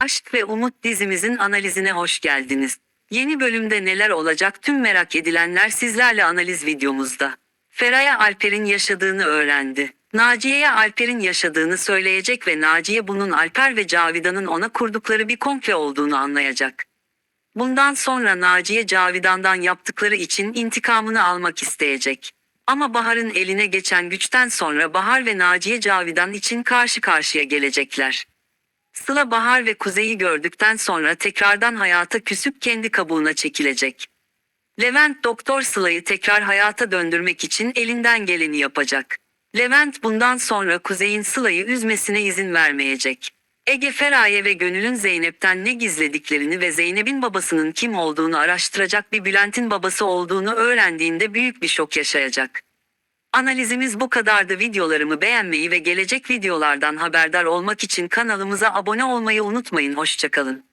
Aşk ve Umut dizimizin analizine hoş geldiniz. Yeni bölümde neler olacak tüm merak edilenler sizlerle analiz videomuzda. Feray'a Alper'in yaşadığını öğrendi. Naciye'ye Alper'in yaşadığını söyleyecek ve Naciye bunun Alper ve Cavidan'ın ona kurdukları bir komple olduğunu anlayacak. Bundan sonra Naciye Cavidan'dan yaptıkları için intikamını almak isteyecek. Ama Bahar'ın eline geçen güçten sonra Bahar ve Naciye Cavidan için karşı karşıya gelecekler. Sıla Bahar ve Kuzey'i gördükten sonra tekrardan hayata küsüp kendi kabuğuna çekilecek. Levent Doktor Sıla'yı tekrar hayata döndürmek için elinden geleni yapacak. Levent bundan sonra Kuzey'in Sıla'yı üzmesine izin vermeyecek. Ege Feraye ve Gönül'ün Zeynep'ten ne gizlediklerini ve Zeynep'in babasının kim olduğunu araştıracak bir Bülent'in babası olduğunu öğrendiğinde büyük bir şok yaşayacak. Analizimiz bu kadardı. Videolarımı beğenmeyi ve gelecek videolardan haberdar olmak için kanalımıza abone olmayı unutmayın. Hoşçakalın.